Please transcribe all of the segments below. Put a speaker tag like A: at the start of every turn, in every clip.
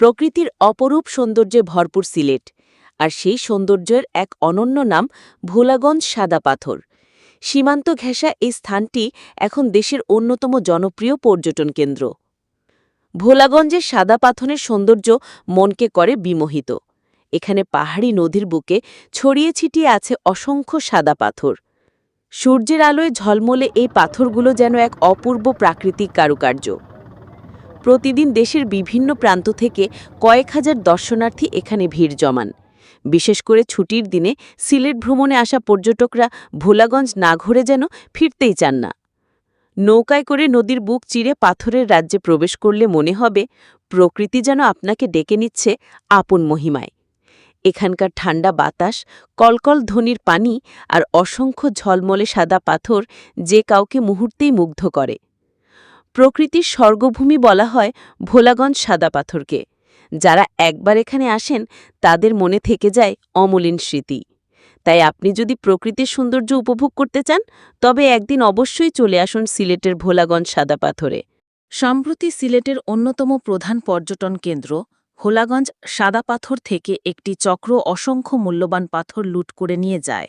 A: প্রকৃতির অপরূপ সৌন্দর্যে ভরপুর সিলেট, আর সেই সৌন্দর্যের এক অনন্য নাম ভোলাগঞ্জ সাদা পাথর। সীমান্ত ঘেঁষা এই স্থানটি এখন দেশের অন্যতম জনপ্রিয় পর্যটন কেন্দ্র। ভোলাগঞ্জের সাদা পাথরের সৌন্দর্য মনকে করে বিমোহিত। এখানে পাহাড়ি নদীর বুকে ছড়িয়ে ছিটিয়ে আছে অসংখ্য সাদা পাথর। সূর্যের আলোয় ঝলমলে এই পাথরগুলো যেন এক অপূর্ব প্রাকৃতিক কারুকার্য। প্রতিদিন দেশের বিভিন্ন প্রান্ত থেকে কয়েক হাজার দর্শনার্থী এখানে ভিড় জমান। বিশেষ করে ছুটির দিনে সিলেট ভ্রমণে আসা পর্যটকরা ভোলাগঞ্জ না ঘুরে যেন ফিরতেই চান না। নৌকায় করে নদীর বুক চিরে পাথরের রাজ্যে প্রবেশ করলে মনে হবে, প্রকৃতি যেন আপনাকে ডেকে নিচ্ছে আপন মহিমায়। এখানকার ঠান্ডা বাতাস, কলকল ধ্বনির পানি আর অসংখ্য ঝলমলে সাদা পাথর যে কাউকে মুহূর্তেই মুগ্ধ করে। প্রকৃতির স্বর্গভূমি বলা হয় ভোলাগঞ্জ সাদা পাথরকে। যারা একবার এখানে আসেন, তাদের মনে থেকে যায় অমলিন স্মৃতি। তাই আপনি যদি প্রকৃতির সৌন্দর্য উপভোগ করতে চান, তবে একদিন অবশ্যই চলে আসুন সিলেটের ভোলাগঞ্জ সাদা পাথরে। সম্প্রতি সিলেটের অন্যতম প্রধান পর্যটন কেন্দ্র, ভোলাগঞ্জ সাদা পাথর থেকে একটি চক্র অসংখ্য মূল্যবান পাথর লুট করে নিয়ে যায়।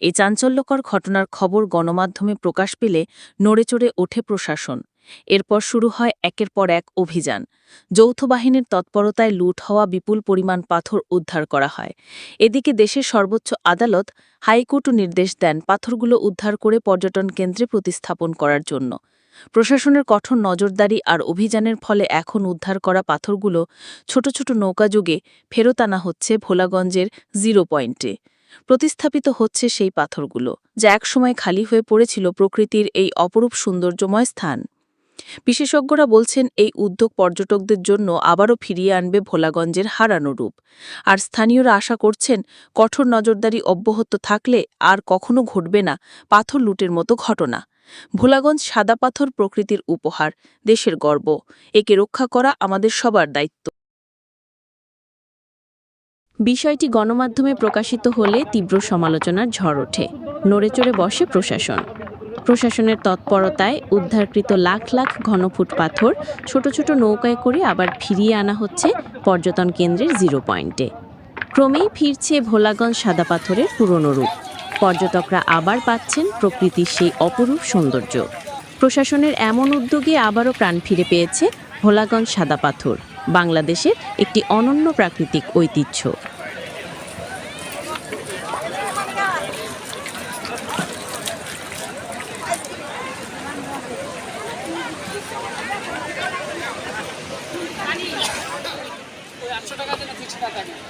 A: এই চাঞ্চল্যকর ঘটনার খবর গণমাধ্যমে প্রকাশ পেলে নড়েচড়ে ওঠে প্রশাসন। এরপর শুরু হয় একের পর এক অভিযান। যৌথ বাহিনীর তৎপরতায় লুট হওয়া বিপুল পরিমাণ পাথর উদ্ধার করা হয়। এদিকে দেশের সর্বোচ্চ আদালত হাইকোর্টও নির্দেশ দেন পাথরগুলো উদ্ধার করে পর্যটন কেন্দ্রে প্রতিস্থাপন করার জন্য। প্রশাসনের কঠোর নজরদারি আর অভিযানের ফলে এখন উদ্ধার করা পাথরগুলো ছোট ছোট নৌকাযুগে ফেরত আনা হচ্ছে ভোলাগঞ্জের জিরো পয়েন্টে। প্রতিস্থাপিত হচ্ছে সেই পাথরগুলো, যা একসময় খালি হয়ে পড়েছিল প্রকৃতির এই অপরূপ সৌন্দর্যময় স্থান। বিশেষজ্ঞরা বলছেন, এই উদ্যোগ পর্যটকদের জন্য আবারও ফিরিয়ে আনবে ভোলাগঞ্জের হারানো রূপ। আর স্থানীয়রা আশা করছেন, কঠোর নজরদারি অব্যাহত থাকলে আর কখনো ঘটবে না পাথর লুটের মতো ঘটনা। ভোলাগঞ্জ সাদা পাথর প্রকৃতির উপহার, দেশের গর্ব। একে রক্ষা করা আমাদের সবার দায়িত্ব। বিষয়টি গণমাধ্যমে প্রকাশিত হলে তীব্র সমালোচনার ঝড় ওঠে। নড়েচড়ে বসে প্রশাসন। প্রশাসনের তৎপরতায় উদ্ধারকৃত লাখ লাখ ঘনফুট পাথর ছোট ছোট নৌকায় করে আবার ফিরিয়ে আনা হচ্ছে পর্যটন কেন্দ্রের জিরো পয়েন্টে। ক্রমেই ফিরছে ভোলাগঞ্জ সাদা পাথরের পুরনো রূপ। পর্যটকরা আবার পাচ্ছেন প্রকৃতির সেই অপরূপ সৌন্দর্য। প্রশাসনের এমন উদ্যোগে আবারও প্রাণ ফিরে পেয়েছে ভোলাগঞ্জ সাদা পাথর, বাংলাদেশের একটি অনন্য প্রাকৃতিক ঐতিহ্য।
B: টাকা যেন ফিক্স টাকা নেই